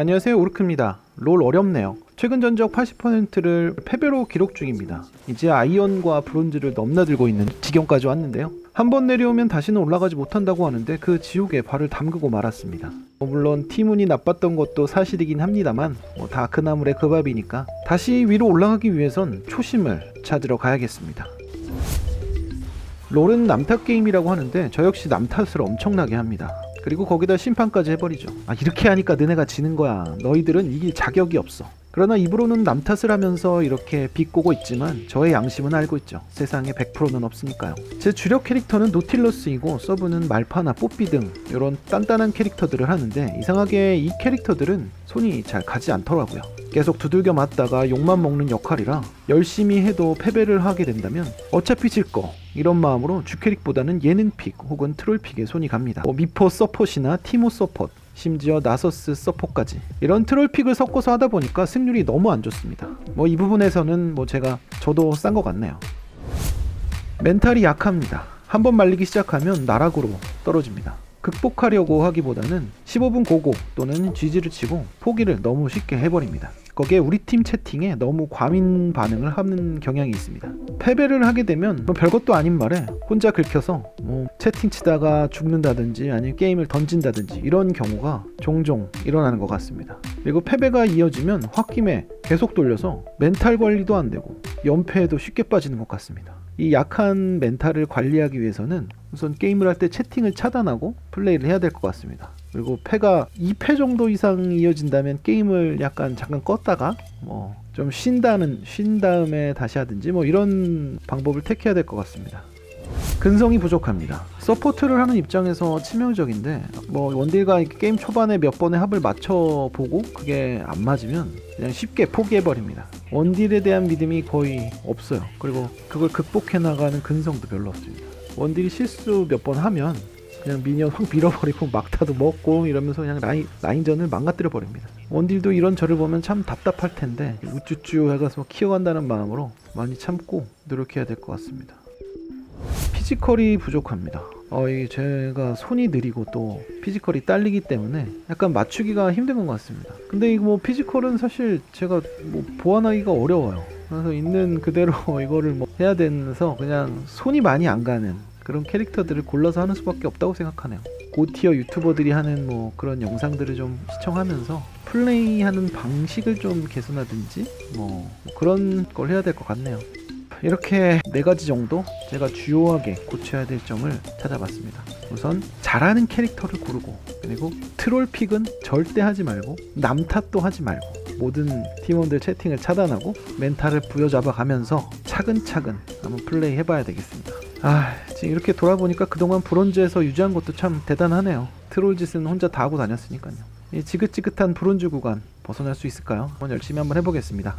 안녕하세요 오르크입니다. 롤 어렵네요. 최근 전적 80%를 패배로 기록 중입니다. 이제 아이언과 브론즈를 넘나들고 있는 지경까지 왔는데요. 한 번 내려오면 다시는 올라가지 못한다고 하는데 그 지옥에 발을 담그고 말았습니다. 뭐 물론 팀운이 나빴던 것도 사실이긴 합니다만 뭐다 그나물의 그 밥이니까 다시 위로 올라가기 위해선 초심을 찾으러 가야겠습니다. 롤은 남탓 게임이라고 하는데 저 역시 남탓을 엄청나게 합니다. 그리고 거기다 심판까지 해버리죠. 아 이렇게 하니까 너네가 지는 거야. 너희들은 이길 자격이 없어. 그러나 입으로는 남 탓을 하면서 이렇게 비꼬고 있지만 저의 양심은 알고 있죠. 세상에 100%는 없으니까요. 제 주력 캐릭터는 노틸러스이고 서브는 말파나 뽀삐 등 이런 단단한 캐릭터들을 하는데 이상하게 이 캐릭터들은 손이 잘 가지 않더라고요. 계속 두들겨 맞다가 욕만 먹는 역할이라 열심히 해도 패배를 하게 된다면 어차피 질 거 이런 마음으로 주캐릭보다는 예능픽 혹은 트롤픽에 손이 갑니다. 뭐 미포 서폿이나 티모 서폿 심지어 나서스 서폿까지 이런 트롤픽을 섞어서 하다 보니까 승률이 너무 안 좋습니다. 뭐 이 부분에서는 뭐 제가 저도 싼 것 같네요. 멘탈이 약합니다. 한번 말리기 시작하면 나락으로 떨어집니다. 극복하려고 하기보다는 15분 고고 또는 GG를 치고 포기를 너무 쉽게 해버립니다. 거기에 우리 팀 채팅에 너무 과민 반응을 하는 경향이 있습니다. 패배를 하게 되면 뭐 별것도 아닌 말에 혼자 긁혀서 뭐 채팅 치다가 죽는다든지 아니면 게임을 던진다든지 이런 경우가 종종 일어나는 것 같습니다. 그리고 패배가 이어지면 홧김에 계속 돌려서 멘탈 관리도 안 되고 연패에도 쉽게 빠지는 것 같습니다. 이 약한 멘탈을 관리하기 위해서는 우선 게임을 할 때 채팅을 차단하고 플레이를 해야 될 것 같습니다. 그리고 패가 2패 정도 이상 이어진다면 게임을 약간 잠깐 껐다가 뭐 좀 쉰다는 쉰 다음에 다시 하든지 뭐 이런 방법을 택해야 될 것 같습니다. 근성이 부족합니다. 서포트를 하는 입장에서 치명적인데 뭐 원딜과 게임 초반에 몇 번의 합을 맞춰 보고 그게 안 맞으면 그냥 쉽게 포기해 버립니다. 원딜에 대한 믿음이 거의 없어요. 그리고 그걸 극복해 나가는 근성도 별로 없습니다. 원딜이 실수 몇 번 하면 그냥 미니언 확 밀어버리고 막타도 먹고 이러면서 그냥 라인, 라인전을 망가뜨려 버립니다. 원딜도 이런 저를 보면 참 답답할 텐데 우쭈쭈 해가서 키워간다는 마음으로 많이 참고 노력해야 될 것 같습니다. 피지컬이 부족합니다. 어, 이 제가 손이 느리고 또 피지컬이 딸리기 때문에 약간 맞추기가 힘든 것 같습니다. 근데 이거 뭐 피지컬은 사실 제가 뭐 보완하기가 어려워요. 그래서 있는 그대로 이거를 뭐 해야 돼서 그냥 손이 많이 안 가는 그런 캐릭터들을 골라서 하는 수밖에 없다고 생각하네요. 고티어 유튜버들이 하는 뭐 그런 영상들을 좀 시청하면서 플레이하는 방식을 좀 개선하든지 뭐 그런 걸 해야 될 것 같네요. 이렇게 네 가지 정도 제가 주요하게 고쳐야 될 점을 찾아봤습니다. 우선 잘하는 캐릭터를 고르고 그리고 트롤 픽은 절대 하지 말고 남 탓도 하지 말고 모든 팀원들 채팅을 차단하고 멘탈을 부여잡아 가면서 차근차근 한번 플레이 해봐야 되겠습니다. 아 지금 이렇게 돌아보니까 그동안 브론즈에서 유지한 것도 참 대단하네요. 트롤 짓은 혼자 다 하고 다녔으니까요. 이 지긋지긋한 브론즈 구간 벗어날 수 있을까요? 한번 열심히 한번 해보겠습니다.